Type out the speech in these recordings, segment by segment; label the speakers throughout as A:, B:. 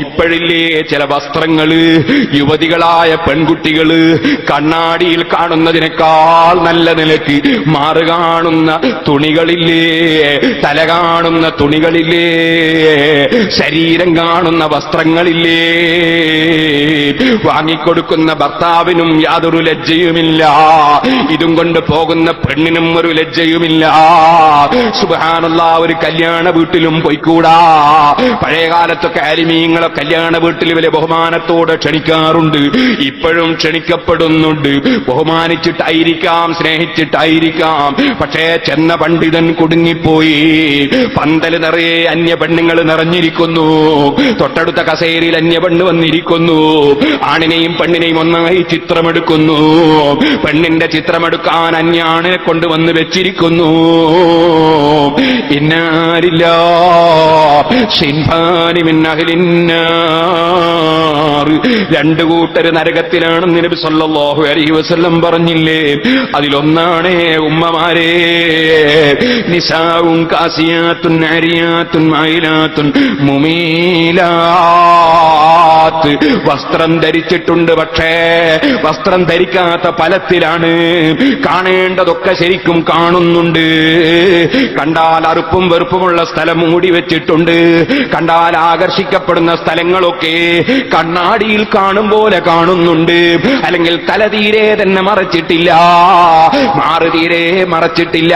A: ഇപ്പോഴില്ലേ ചില വസ്ത്രങ്ങൾ യുവതികളായ പെൺകുട്ടികൾ കണ്ണാടിയിൽ കാണുന്നതിനേക്കാൾ നല്ല നിലയ്ക്ക് മാറ് കാണുന്ന തുണികളില്ലേ തല കാണുന്ന തുണികളില്ലേ ശരീരം കാണുന്ന വസ്ത്രങ്ങളില്ലേ. വാങ്ങിക്കൊടുക്കുന്ന ഭർത്താവിനും യാതൊരു ലജ്ജയുമില്ല. ഇതും കൊണ്ട് പോകുന്ന പെണ്ണിനും ഒരു ലജ്ജയുമില്ല. സുബാനുള്ള ഒരു കല്യാണ വീട്ടിലും പോയിക്കൂടാ. പഴയ കാലത്തൊക്കെ അരിമീങ്ങളെ കല്യാണ വീട്ടിൽ വലിയ ബഹുമാനത്തോടെ ക്ഷണിക്കാറുണ്ട്. ഇപ്പോഴും ക്ഷണിക്കപ്പെടുന്നുണ്ട്. ബഹുമാനിച്ചിട്ടായിരിക്കാം സ്നേഹിച്ചിട്ടായിരിക്കാം. പക്ഷേ ചെന്ന പണ്ഡിതൻ കുടുങ്ങിപ്പോയി. പന്തൽ നിറയെ അന്യ പെണ്ണുങ്ങൾ നിറഞ്ഞിരിക്കുന്നു. തൊട്ടടുത്ത കസേരയിൽ അന്യ പെണ്ണ് വന്നിരിക്കുന്നു. ആണിനെയും പെണ്ണിനെയും ഒന്നായി ചിത്രമെടുക്കുന്നു. പെണ്ണിന്റെ ചിത്രമെടുക്കാൻ അന്യാണിനെ കൊണ്ടുവന്ന് വെച്ചിരിക്കുന്നു. ഇന്നാരില്ല. രണ്ടു കൂട്ടര് നരകത്തിലാണെന്ന് നബി സല്ലാഹു അലഹി വസ്ല്ലം പറഞ്ഞില്ലേ? അതിലൊന്നാണേ ഉമ്മമാരെ. നിസാവും കാസിയാത്തുൻ അരിയാത്തുൻ മൈലാത്തുൻ മുമീലാത്ത് വസ്ത്രം ധരിച്ചിട്ടുണ്ട് പക്ഷേ വസ്ത്രം ധരിക്കാത്ത ഫലത്തിലാണ് കാണേണ്ടതൊക്കെ ശരിക്കും കാണുന്നുണ്ട്. കണ്ടാൽ അറുപ്പും വെറുപ്പുമുള്ള സ്ഥലം മൂടി വെച്ചിട്ടുണ്ട്. കണ്ടാൽ ആകർഷിക്കപ്പെടുന്ന സ്ഥലങ്ങളൊക്കെ കണ്ണാടിയിൽ കാണും പോലെ കാണുന്നുണ്ട്. അല്ലെങ്കിൽ തല തീരെ തന്നെ മറച്ചിട്ടില്ല. മാറ് തീരെ മറച്ചിട്ടില്ല.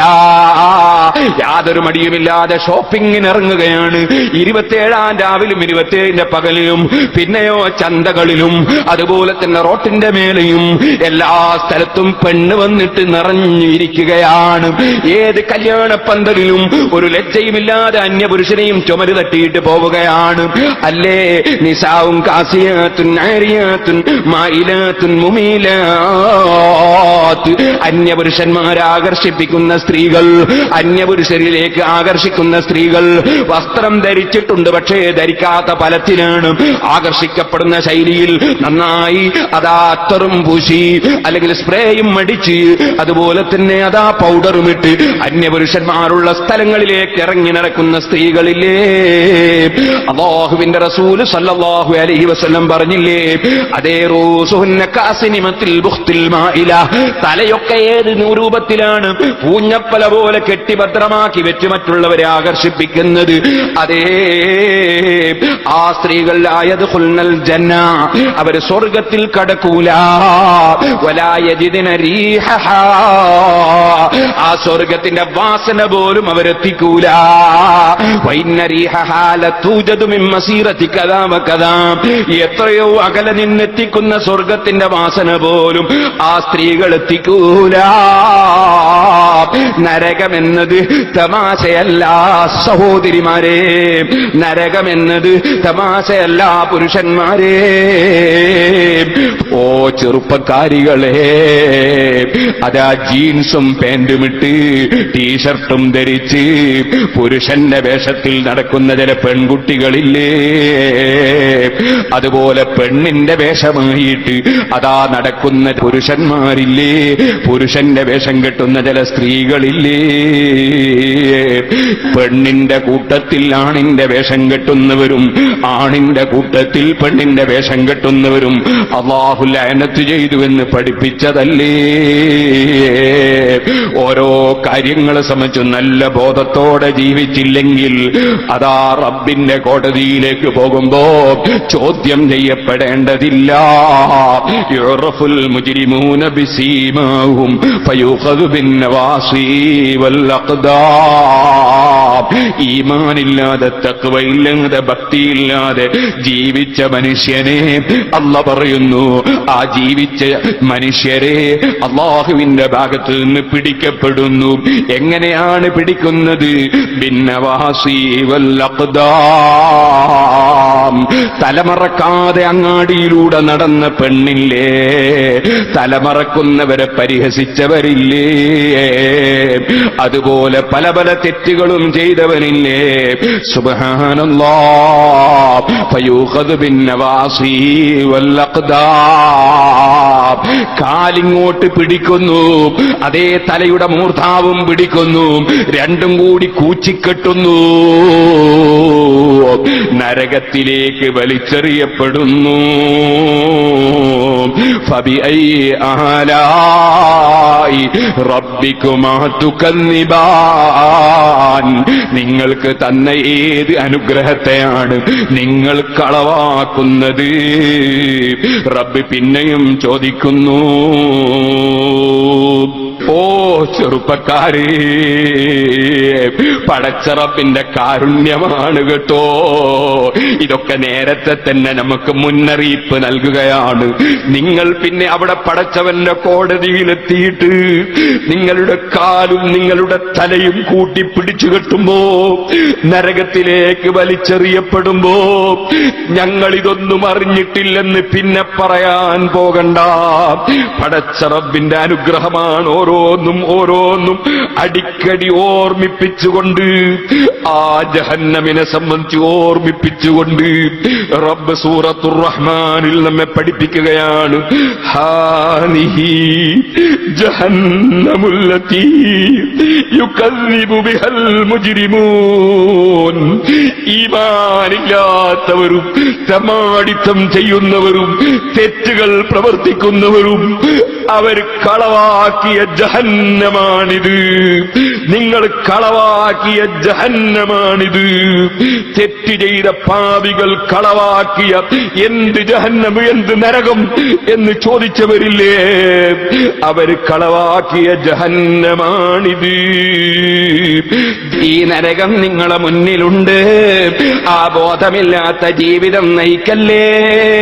A: യാതൊരു മടിയുമില്ലാതെ ഷോപ്പിങ്ങിന് ഇറങ്ങുകയാണ് ഇരുപത്തിയേഴാം രാവിലും ഇരുപത്തിയേഴിന്റെ പകലിലും പിന്നെയോ ചന്തകളിലും അതുപോലെ തന്നെ റോട്ടിന്റെ മേലെയും എല്ലാ സ്ഥലത്തും പെണ്ണ് വന്നിട്ട് നിറഞ്ഞിരിക്കുകയാണ്. ഏത് കല്യാണ പന്തലിലും ഒരു ലജ്ജയുമില്ലാതെ അന്യപുരുഷനെയും ചുമര് തട്ടിയിട്ട് പോവുകയാണ്. അല്ലേ? നിസാവും കാസിയാത്തുൻ ആരിയാത്തുൻ മായിലാത്തുൻ മുമീലാത്ത്. അന്യപുരുഷന്മാരെ ആകർഷിപ്പിക്കുന്ന സ്ത്രീകൾ അന്യപുരുഷരിലേക്ക് ആകർഷിക്കുന്ന സ്ത്രീകൾ വസ്ത്രം ധരിച്ചിട്ടുണ്ട് പക്ഷേ ധരിക്കാത്ത ഫലത്തിലാണ് ആകർഷിക്കപ്പെടുന്ന ശൈലിയിൽ നന്നായി അതാ അത്തറും പൂശി അല്ലെങ്കിൽ സ്പ്രേയും മടിച്ച് അതുപോലെ തന്നെ അതാ പൗഡറും ഇട്ട് അന്യപുരുഷന്മാരുള്ള സ്ഥലങ്ങളിലേക്ക് ഇറങ്ങി നടക്കുന്ന സ്ത്രീകളില്ലേ? അള്ളാഹുവിന്റെ റസൂൽ സല്ലാഹു അലൈഹി വസ്ലം പറഞ്ഞില്ലേ അതേ റൂസുഹുന്ന കാസിനിമത്തിൽ ബുഖ്തിൽ മായില തലയൊക്കെ ഏത് രൂപത്തിലാണ് പൂഞ്ഞപ്പല പോലെ കെട്ടിഭദ്രമാക്കി വെച്ച് മറ്റുള്ളവരെ ആകർഷിപ്പിക്കുന്നത്. അതേ ആ സ്ത്രീകളിലായത് ഹുൽനൽ ജന്ന അവർ സ്വർഗത്തിൽ കടക്കൂല. വലായജിദിന റീഹ ആ സ്വർഗത്തിന്റെ വാസന പോലും അവരെത്തിക്കൂല എത്രയോ അകലെ നിന്നെത്തിക്കുന്ന സ്വർഗത്തിന്റെ വാസന പോലും ആ സ്ത്രീകൾ എത്തിക്കൂല. നരകമെന്നത് തമാശയല്ല സഹോദരിമാരെ. നരകമെന്നത് തമാശയല്ല പുരുഷന്മാരെ ഓ ചെറുപ്പക്കാരികളെ. അതാ ജീൻസും പാന്റും ഇട്ട് ടീഷർട്ടും ധരിച്ച് പുരുഷന്റെ വേഷത്തിൽ നടക്കുന്ന ചില പെൺകുട്ടികളില്ലേ. അതുപോലെ പെണ്ണിന്റെ വേഷമായിട്ട് അതാ നടക്കുന്ന പുരുഷന്മാരില്ലേ. പുരുഷന്റെ വേഷം കെട്ടുന്ന ചില സ്ത്രീകളില്ലേ. പെണ്ണിന്റെ കൂട്ടത്തിൽ ആണിന്റെ വേഷം കെട്ടുന്നവരും ആണിന്റെ കൂട്ടത്തിൽ പെണ്ണിന്റെ വേഷം കെട്ടുന്നവരും അള്ളാഹു ലയനത്ത് ചെയ്തു എന്ന് പഠിപ്പിച്ചതല്ലേ? ഓരോ കാര്യങ്ങളെ സംബന്ധിച്ച് നല്ല ബോധത്തോടെ ജീവിച്ചില്ലെങ്കിൽ അതാ റബ്ബിന്റെ കോടതിയിലേക്ക് പോകുമ്പോ ചോദ്യം ചെയ്യപ്പെടേണ്ടതില്ല. യുറഫുൽ മുജ്രിമൂന അഖ്ദാം ഈമാനില്ലാതെ തക്വയില്ലാതെ ഭക്തിയില്ലാതെ ജീവിച്ച മനുഷ്യനെ അല്ല പറയുന്നു ആ ജീവിച്ച മനുഷ്യരെ അള്ളാഹുവിന്റെ ഭാഗത്ത് നിന്ന് പിടിക്കപ്പെടുന്നു. എങ്ങനെയാണ് പിടിക്കുന്നത്? തലമറക്കാതെ അങ്ങാടിയിലൂടെ നടന്ന പെണ്ണില്ലേ? തലമറക്കുന്നവരെ പരിഹസിച്ചവരില്ലേ? അതുപോലെ പല പല തെറ്റുകളും ചെയ്തവനില്ലേ? സുബഹാനല്ലാ ഫയൂഖദ് ബിന്നവാസി വൽ അഖ്ദാം കാലിങ്ങോട്ട് പിടിക്കുന്നു അതേ തലയുടെ മൂർധാവും പിടിക്കുന്നു രണ്ടും കൂടി കൂച്ചിക്കെട്ടുന്നു നരകത്തിലേക്ക് വലിച്ചു വലിച്ചെറിയപ്പെടുന്നു فبأي آلاء ربكما تكذبان നിങ്ങൾക്ക് തന്ന ഏത് അനുഗ്രഹത്തെയാണ് നിങ്ങൾ കളവാക്കുന്നത് റബ്ബ് പിന്നെയും ചോദിക്കുന്നു. ഓ ചെറുപ്പക്കാരേ പടച്ചറപ്പിന്റെ കാരുണ്യമാണ് കേട്ടോ. ഇതൊക്കെ നേരത്തെ തന്നെ നമുക്ക് മുന്നറിയിപ്പ് നൽകുകയാണ്. നിങ്ങൾ പിന്നെ അവിടെ പടച്ചവന്റെ കോടതിയിലെത്തിയിട്ട് നിങ്ങളുടെ കാലും നിങ്ങളുടെ തലയും കൂട്ടി പിടിച്ചു കെട്ടുമ്പോ നരകത്തിലേക്ക് വലിച്ചെറിയപ്പെടുമ്പോ ഞങ്ങൾ ഇതൊന്നും അറിഞ്ഞിട്ടില്ലെന്ന് പിന്നെ പറയാൻ പോകണ്ട. പടച്ചറബിന്റെ അനുഗ്രഹമാണ് ഓരോന്നും ഓരോന്നും അടിക്കടി ഓർമ്മിപ്പിച്ചുകൊണ്ട് ആ ജഹന്നമിനെ സംബന്ധിച്ച് ഓർമ്മിപ്പിച്ചുകൊണ്ട് റബ്ബ് സൂറത്തുർ റഹ്മാനിൽ നമ്മെ പഠിപ്പിക്കുകയാണ്. ഹാനിഹി ഈമാനില്ലാത്തവരും തമാടിത്തം ചെയ്യുന്നവരും തെറ്റുകൾ പ്രവർത്തിക്കുന്നവരും അവർ കളവാക്കിയ ജഹന്നമാണിത്. നിങ്ങൾ കളവാക്കിയ ജഹന്നമാണിത്. തെറ്റ് ചെയ്ത പാവികൾ കളവാക്കിയ എന്ത് ജഹന്നം എന്ത് നരകം എന്ന് ചോദിച്ചവരില്ലേ? അവർ കളവാക്കിയ ജഹന്നമാണിത്. ഈ നരകം നിങ്ങളെ മുന്നിലുണ്ട്. ആ ബോധമില്ലാത്ത ജീവിതം നയിക്കല്ലേ?